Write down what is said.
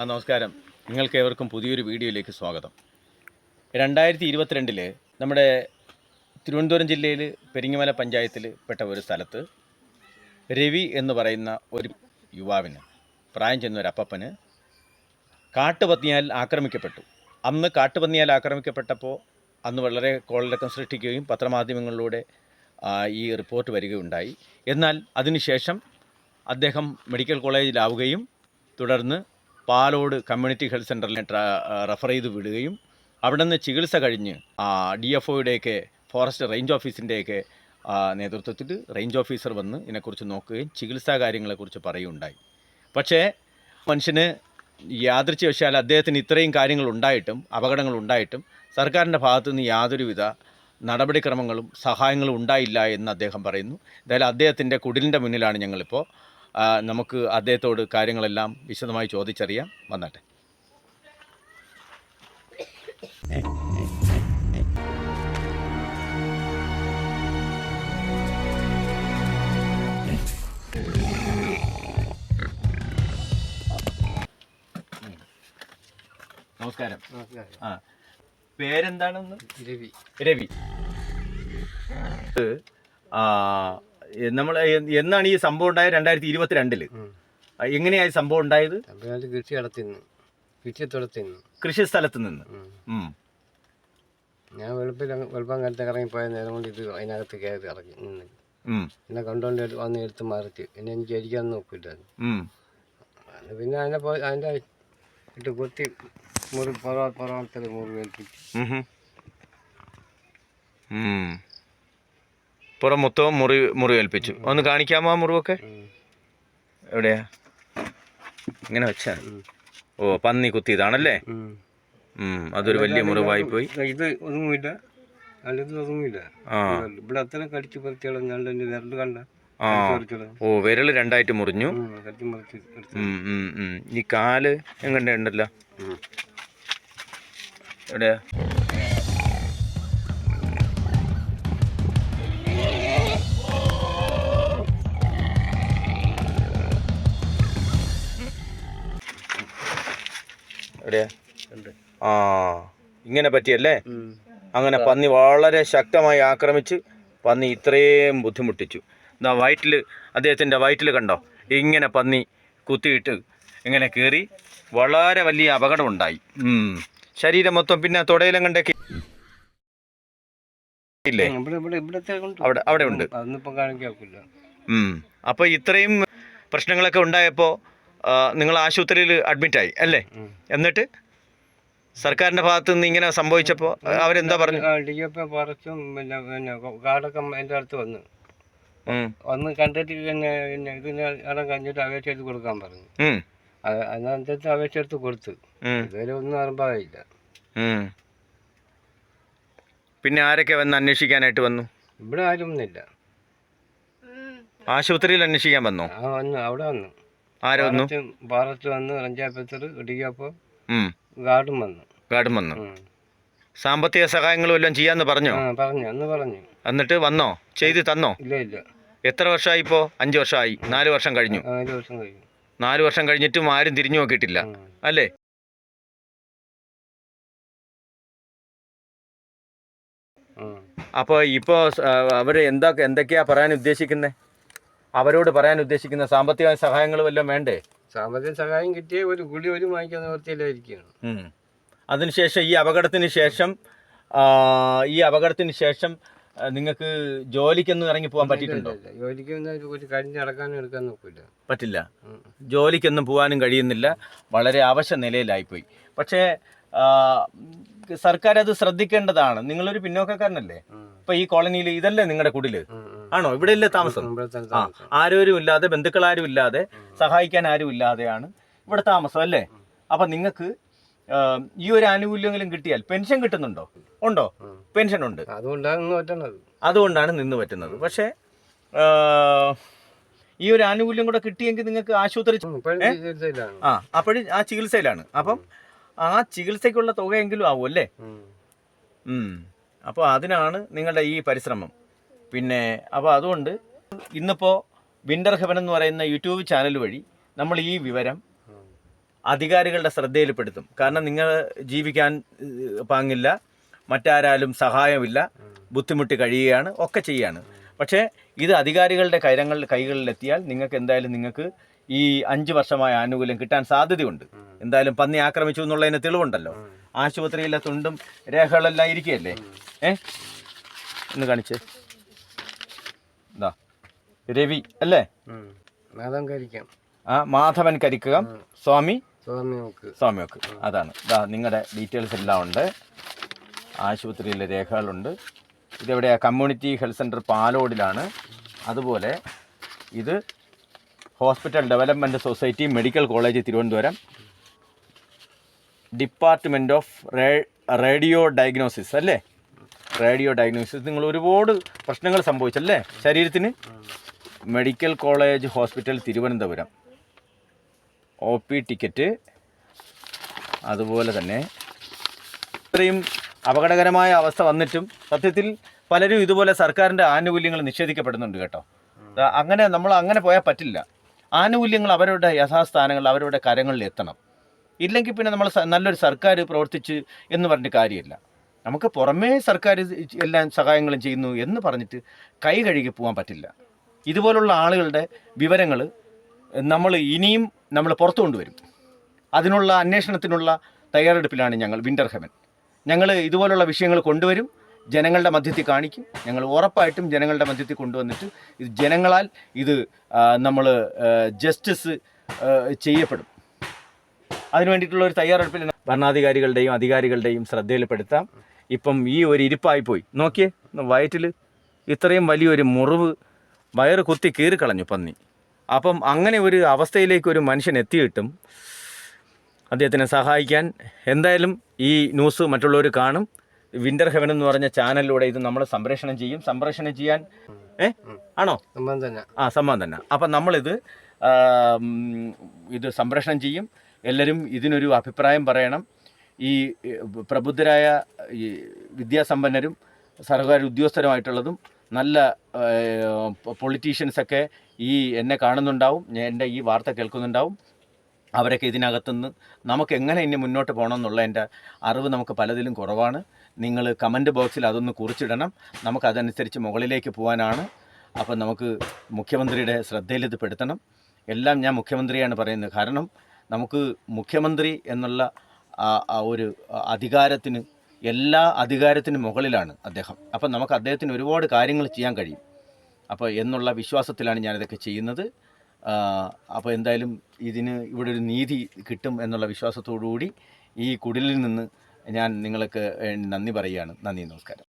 ആ നമസ്കാരം. നിങ്ങൾക്ക് ഏവർക്കും പുതിയൊരു വീഡിയോയിലേക്ക് സ്വാഗതം. രണ്ടായിരത്തി ഇരുപത്തിരണ്ടിൽ നമ്മുടെ തിരുവനന്തപുരം ജില്ലയിൽ പെരിങ്ങമല പഞ്ചായത്തിൽ പെട്ട ഒരു സ്ഥലത്ത് രവി എന്ന് പറയുന്ന ഒരു യുവാവിന് പ്രായം ചെന്ന ഒരു അപ്പപ്പന് കാട്ടുപന്നിയാൽ ആക്രമിക്കപ്പെട്ടു. അന്ന് കാട്ടുപന്നിയാൽ ആക്രമിക്കപ്പെട്ടപ്പോൾ അന്ന് വളരെ കോളടക്കം സൃഷ്ടിക്കുകയും പത്രമാധ്യമങ്ങളിലൂടെ ഈ റിപ്പോർട്ട് വരികയുണ്ടായി. എന്നാൽ അതിനുശേഷം അദ്ദേഹം മെഡിക്കൽ കോളേജിലാവുകയും തുടർന്ന് പാലോട് കമ്മ്യൂണിറ്റി ഹെൽത്ത് സെന്ററിൽ റെഫർ ചെയ്ത് വിടുകയും അവിടെ നിന്ന് ചികിത്സ കഴിഞ്ഞ് ഡി എഫ് ഒയുടെയൊക്കെ ഫോറസ്റ്റ് റേഞ്ച് ഓഫീസിന്റെയൊക്കെ നേതൃത്വത്തിൽ റേഞ്ച് ഓഫീസർ വന്ന് ഇതിനെക്കുറിച്ച് നോക്കുകയും ചികിത്സാ കാര്യങ്ങളെക്കുറിച്ച് പറയുകയുണ്ടായി. പക്ഷേ മനുഷ്യന് യാദൃച്ഛവശാൽ അദ്ദേഹത്തിന് ഇത്രയും കാര്യങ്ങൾ ഉണ്ടായിട്ടും അപകടങ്ങൾ ഉണ്ടായിട്ടും സർക്കാരിന്റെ ഭാഗത്തു നിന്ന് യാതൊരുവിധ നടപടിക്രമങ്ങളും സഹായങ്ങളും ഉണ്ടായില്ല എന്ന് അദ്ദേഹം പറയുന്നു. എന്തായാലും അദ്ദേഹത്തിന്റെ കുടിലിന്റെ മുന്നിലാണ് ഞങ്ങളിപ്പോൾ നമുക്ക് അദ്ദേഹത്തോട് കാര്യങ്ങളെല്ലാം വിശദമായി ചോദിച്ചറിയാം. വന്നട്ടെ. നമസ്കാരം. ആ. പേരെന്താണെന്ന്? രവി. രവി. നമ്മൾ എന്നാണ് ഈ സംഭവം ഉണ്ടായത് രണ്ടായിരത്തി ഇരുപത്തിരണ്ടിൽ എങ്ങനെയായി സംഭവം ഉണ്ടായത്? കൃഷി കൃഷി കൃഷി സ്ഥലത്ത് നിന്ന്. ഞാൻ വെളുപ്പിൽ വെളുപ്പം കാലത്ത് ഇറങ്ങി പോയ നേരം കൊണ്ട് ഇത് അതിനകത്ത് കയറി ഇറങ്ങി നിന്ന്. എന്നെ കണ്ടുകൊണ്ട് എടുത്ത് വന്ന് എടുത്ത് മറിച്ച്. എന്നെ എനിക്ക് അരിക്കാൻ നോക്കില്ല പിന്നെ അതിനെ പോയി അതിന്റെ ഇട്ട് കുത്തി മുറി പുറ പുറത്തിൽ മുറി. ഉം. പുറം മൊത്തവും മുറി മുറി ഏൽപ്പിച്ചു. ഒന്ന് കാണിക്കാമോ ആ മുറിവൊക്കെ? എവിടെയാ? ഇങ്ങനെ വെച്ചാ. ഓ പന്നി കുത്തിയതാണല്ലേ. അതൊരു വലിയ മുറിവായി പോയി ഇത് ഒന്നുമില്ല അല്ലത് ഒന്നുമില്ല ആ. ഇവിടെ അത്ര കടിച്ച് പറിച്ചോളും ഞാൻ എന്റെ വിരൽ കണ്ട. ഓ വിരൽ രണ്ടായിട്ട് മുറിഞ്ഞു. ഈ കാൽ എങ്ങനെ ഉണ്ടല്ലോ. എവിടെയാ? എവിടെയാ? ആ ഇങ്ങനെ പറ്റിയല്ലേ? അങ്ങനെ പന്നി വളരെ ശക്തമായി ആക്രമിച്ച് പന്നി ഇത്രയും ബുദ്ധിമുട്ടിച്ചു. എന്താ വയറ്റിൽ അദ്ദേഹത്തിന്റെ വയറ്റിൽ കണ്ടോ? ഇങ്ങനെ പന്നി കുത്തിയിട്ട് ഇങ്ങനെ കയറി വളരെ വലിയ അപകടമുണ്ടായി. ഉണ്ടായി ശരീരം മൊത്തം പിന്നെ തുടയിലും കണ്ടൊക്കെ ഇല്ലേ? അവിടെ അവിടെ ഉണ്ട്. അപ്പോൾ ഇത്രയും പ്രശ്നങ്ങളൊക്കെ ഉണ്ടായപ്പോൾ നിങ്ങൾ ആശുപത്രിയിൽ അഡ്മിറ്റായി അല്ലേ? എന്നിട്ട് സർക്കാരിന്റെ ഭാഗത്ത് നിന്ന് ഇങ്ങനെ സംഭവിച്ചപ്പോൾ അവരെന്താ പറഞ്ഞു? ഡി എഫ് പറിച്ചും പിന്നെ പിന്നെ കാടൊക്കെ എന്റെ അടുത്ത് വന്നു. ഒന്ന് കണ്ടിട്ട് പിന്നെ പിന്നെ ഇതിന് ഇടം കഴിഞ്ഞിട്ട് അപേക്ഷ എടുത്ത് കൊടുക്കാൻ പറഞ്ഞു. അതിനനുസരിച്ച് അപേക്ഷ എടുത്ത് കൊടുത്തു. ഇതുവരെ ഒന്നും അറിമ്പായില്ല പിന്നെ ആരൊക്കെ വന്ന് അന്വേഷിക്കാനായിട്ട് വന്നു? ഇവിടെ ആരും ഒന്നുമില്ല ആശുപത്രിയിൽ അന്വേഷിക്കാൻ വന്നോ? ആ വന്നു അവിടെ വന്നു. ആര് വന്നു. ഗാർഡും ഗാർഡും. സാമ്പത്തിക സഹായങ്ങളും എല്ലാം ചെയ്യാന്ന് പറഞ്ഞോ? പറഞ്ഞു. അന്ന് പറഞ്ഞു. എന്നിട്ട് വന്നോ? ചെയ്ത് തന്നോ? ഇല്ല ഇല്ല. എത്ര വർഷമായി ഇപ്പോ? അഞ്ച് വർഷമായി. നാല് വർഷം കഴിഞ്ഞു. നാല് വർഷം കഴിഞ്ഞിട്ടും ആരും തിരിഞ്ഞു നോക്കിയിട്ടില്ല. അല്ലേ. അപ്പോൾ ഇപ്പോൾ അവർ എന്താ എന്തൊക്കെയാ പറയാൻ ഉദ്ദേശിക്കുന്നത് അവരോട് പറയാൻ ഉദ്ദേശിക്കുന്ന സാമ്പത്തിക സഹായങ്ങൾ വല്ലതും വേണ്ടേ? സാമ്പത്തിക സഹായം കിട്ടിയ ഒരു ഗുളി ഒരു വാങ്ങിക്കാൻ നിവർത്തിയില്ലായിരിക്കുകയാണ്. അതിനുശേഷം ഈ അപകടത്തിന് ശേഷം ഈ അപകടത്തിന് ശേഷം നിങ്ങൾക്ക് ജോലിക്കൊന്നും ഇറങ്ങി പോകാൻ പറ്റിയിട്ടുണ്ടോ? ജോലിക്കൊന്നും കഴിഞ്ഞ് നടക്കാനും എടുക്കാൻ നോക്കില്ല പറ്റില്ല. ജോലിക്കൊന്നും പോകാനും കഴിയുന്നില്ല. വളരെ അവശ നിലയിലായിപ്പോയി. പക്ഷേ സർക്കാർ അത് ശ്രദ്ധിക്കേണ്ടതാണ്. നിങ്ങളൊരു പിന്നോക്കക്കാരനല്ലേ? ഇപ്പൊ ഈ കോളനിയിൽ ഇതല്ലേ നിങ്ങളുടെ കുടിൽ? ആണോ? ഇവിടെ ഇല്ല താമസം ആ ആരോരും ഇല്ലാതെ ബന്ധുക്കളാരും ഇല്ലാതെ സഹായിക്കാൻ ആരും ഇല്ലാതെയാണ് ഇവിടെ താമസം അല്ലേ? അപ്പൊ നിങ്ങൾക്ക് ഈ ഒരു ആനുകൂല്യമെങ്കിലും കിട്ടിയാൽ പെൻഷൻ കിട്ടുന്നുണ്ടോ? ഉണ്ടോ? പെൻഷൻ ഉണ്ട് അതുകൊണ്ടാണ് നിന്ന് പറ്റുന്നത്. പക്ഷേ ഈ ഒരു ആനുകൂല്യം കൂടെ കിട്ടിയെങ്കിൽ നിങ്ങൾക്ക് ആശുപത്രി ആ അപ്പോഴും ആ ചികിത്സയിലാണ്. അപ്പം ആ ചികിത്സയ്ക്കുള്ള തുകയെങ്കിലും ആവും അല്ലേ? ഉം. അപ്പൊ അപ്പോൾ അതിനാണ് നിങ്ങളുടെ ഈ പരിശ്രമം. പിന്നെ അപ്പോൾ അതുകൊണ്ട് ഇന്നിപ്പോൾ വിന്റർ ഹെവൻ എന്ന് പറയുന്ന യൂട്യൂബ് ചാനൽ വഴി നമ്മൾ ഈ വിവരം. അധികാരികളുടെ ശ്രദ്ധയിൽപ്പെടുത്തും. കാരണം നിങ്ങൾ ജീവിക്കാൻ പാങ്ങില്ല മറ്റാരാലും സഹായമില്ല ബുദ്ധിമുട്ട് കഴിയുകയാണ് ഒക്കെ ചെയ്യാണ്. പക്ഷേ ഇത് അധികാരികളുടെ കൈരങ്ങൾ കൈകളിലെത്തിയാൽ നിങ്ങൾക്ക് എന്തായാലും നിങ്ങൾക്ക് ഈ അഞ്ച് വർഷമായ ആനുകൂല്യം കിട്ടാൻ സാധ്യതയുണ്ട്. എന്തായാലും പന്നി ആക്രമിച്ചു എന്നുള്ളതിന് തെളിവുണ്ടല്ലോ. ആശുപത്രിയിലെ തുണ്ടും രേഖകളെല്ലാം ഇരിക്കുകയല്ലേ? ഏ ഒന്ന് കാണിച്ച്. ഇതാ രവി അല്ലേ? മാധവൻ കരിക്കാം. ആ മാധവൻ കരിക്കുക. സ്വാമി? സ്വാമി ഒക്കെ അതാണ്. ഇതാ നിങ്ങളുടെ ഡീറ്റെയിൽസ് എല്ലാം ഉണ്ട്. ആശുപത്രിയിലെ രേഖകളുണ്ട്. ഇതെവിടെയാ? കമ്മ്യൂണിറ്റി ഹെൽത്ത് സെന്റർ പാലോടിലാണ്. അതുപോലെ ഇത് hospital development society medical college Thiruvananthapuram. Department of radio diagnosis അല്ലേ? റേഡിയോ ഡയഗ്നോസിസ് നിങ്ങൾ ഒരുപാട് പ്രശ്നങ്ങൾ സംഭവിച്ചല്ലേ? ശരീരത്തിന്? Medical college hospital Thiruvananthapuram. O P ticket. അതുപോലെ തന്നെ ഇത്രയും അപകടകരമായ അവസ്ഥ വന്നിട്ടും സത്യത്തിൽ പലരും ഇതുപോലെ സർക്കാരിന്റെ ആനുകൂല്യങ്ങൾ നിഷേധിക്കപ്പെടുന്നുണ്ട് കേട്ടോ. അങ്ങനെ നമ്മൾ അങ്ങനെ പോയാൽ പറ്റില്ല. ആനുകൂല്യങ്ങൾ അവരുടെ യഥാസ്ഥാനങ്ങൾ അവരുടെ കരങ്ങളിൽ എത്തണം. ഇല്ലെങ്കിൽ പിന്നെ നമ്മൾ നല്ലൊരു സർക്കാർ പ്രവർത്തിച്ച് എന്ന് പറഞ്ഞിട്ട് കാര്യമില്ല. നമുക്ക് പുറമേ സർക്കാർ എല്ലാം സഹായങ്ങളും ചെയ്യുന്നു എന്ന് പറഞ്ഞിട്ട് കൈ കഴുകി പോകാൻ പറ്റില്ല. ഇതുപോലുള്ള ആളുകളുടെ വിവരങ്ങൾ നമ്മൾ ഇനിയും നമ്മൾ പുറത്തു കൊണ്ടുവരും. അതിനുള്ള അന്വേഷണത്തിനുള്ള തയ്യാറെടുപ്പിലാണ് ഞങ്ങൾ വിന്റർ ഹെവൻ. ഞങ്ങൾ ഇതുപോലുള്ള വിഷയങ്ങൾ കൊണ്ടുവരും ജനങ്ങളുടെ മധ്യത്തിൽ കാണിക്കും. ഞങ്ങൾ ഉറപ്പായിട്ടും ജനങ്ങളുടെ മധ്യത്തിൽ കൊണ്ടുവന്നിട്ട് ഇത് ജനങ്ങളാൽ ഇത് നമ്മൾ ജസ്റ്റിസ് ചെയ്യപ്പെടും. അതിനു വേണ്ടിയിട്ടുള്ള ഒരു തയ്യാറെടുപ്പിൽ ഭരണാധികാരികളുടെയും അധികാരികളുടെയും ശ്രദ്ധയിൽപ്പെടുത്താം. ഇപ്പം ഈ ഒരു ഇരിപ്പായി പോയി. നോക്കിയേ വയറ്റിൽ ഇത്രയും വലിയൊരു മുറിവ് വയറ് കുത്തി കീറിക്കളഞ്ഞു പന്നി. അപ്പം അങ്ങനെ ഒരു അവസ്ഥയിലേക്ക് ഒരു മനുഷ്യൻ എത്തിയിട്ടും അദ്ദേഹത്തിനെ സഹായിക്കാൻ എന്തായാലും ഈ ന്യൂസ് മറ്റുള്ളവർ കാണും. വിന്റർ ഹെവൻ എന്ന് പറഞ്ഞ ചാനലിലൂടെ ഇത് നമ്മൾ സംപ്രേഷണം ചെയ്യും. സംപ്രേഷണം ചെയ്യാൻ ഏ? ആണോ? ആ സമ്മാനം തന്നെ അപ്പം നമ്മളിത് ഇത് സംപ്രേഷണം ചെയ്യും. എല്ലാവരും ഇതിനൊരു അഭിപ്രായം പറയണം. ഈ പ്രബുദ്ധരായ ഈ വിദ്യാസമ്പന്നരും സർക്കാർ ഉദ്യോഗസ്ഥരുമായിട്ടുള്ളതും നല്ല പൊളിറ്റീഷ്യൻസൊക്കെ ഈ എന്നെ കാണുന്നുണ്ടാവും. എന്റെ ഈ വാർത്ത കേൾക്കുന്നുണ്ടാവും. അവരൊക്കെ ഇതിനകത്തുനിന്ന് നമുക്ക് എങ്ങനെ ഇനി മുന്നോട്ട് പോകണം എന്നുള്ള എന്റെ അറിവ് നമുക്ക് പലതിലും കുറവാണ്. നിങ്ങൾ കമന്റ് ബോക്സിൽ അതൊന്ന് കുറിച്ചിടണം. നമുക്കതനുസരിച്ച് മുകളിലേക്ക് പോകാനാണ് അപ്പം നമുക്ക് മുഖ്യമന്ത്രിയുടെ ശ്രദ്ധയിൽ ഇത് പെടുത്തണം. എല്ലാം ഞാൻ മുഖ്യമന്ത്രിയാണ് പറയുന്നത്. കാരണം നമുക്ക് മുഖ്യമന്ത്രി എന്നുള്ള ആ ഒരു അധികാരത്തിന് എല്ലാ അധികാരത്തിനും മുകളിലാണ് അദ്ദേഹം. അപ്പം നമുക്ക് അദ്ദേഹത്തിന് ഒരുപാട് കാര്യങ്ങൾ ചെയ്യാൻ കഴിയും. അപ്പോൾ എന്നുള്ള വിശ്വാസത്തിലാണ് ഞാനിതൊക്കെ ചെയ്യുന്നത്. അപ്പോൾ എന്തായാലും ഇതിന് ഇവിടെ ഒരു നീതി കിട്ടും എന്നുള്ള വിശ്വാസത്തോടു കൂടി ഈ കുടിലിൽ നിന്ന് ഞാൻ നിങ്ങൾക്ക് നന്ദി പറയുകയാണ്. നന്ദി നമസ്കാരം.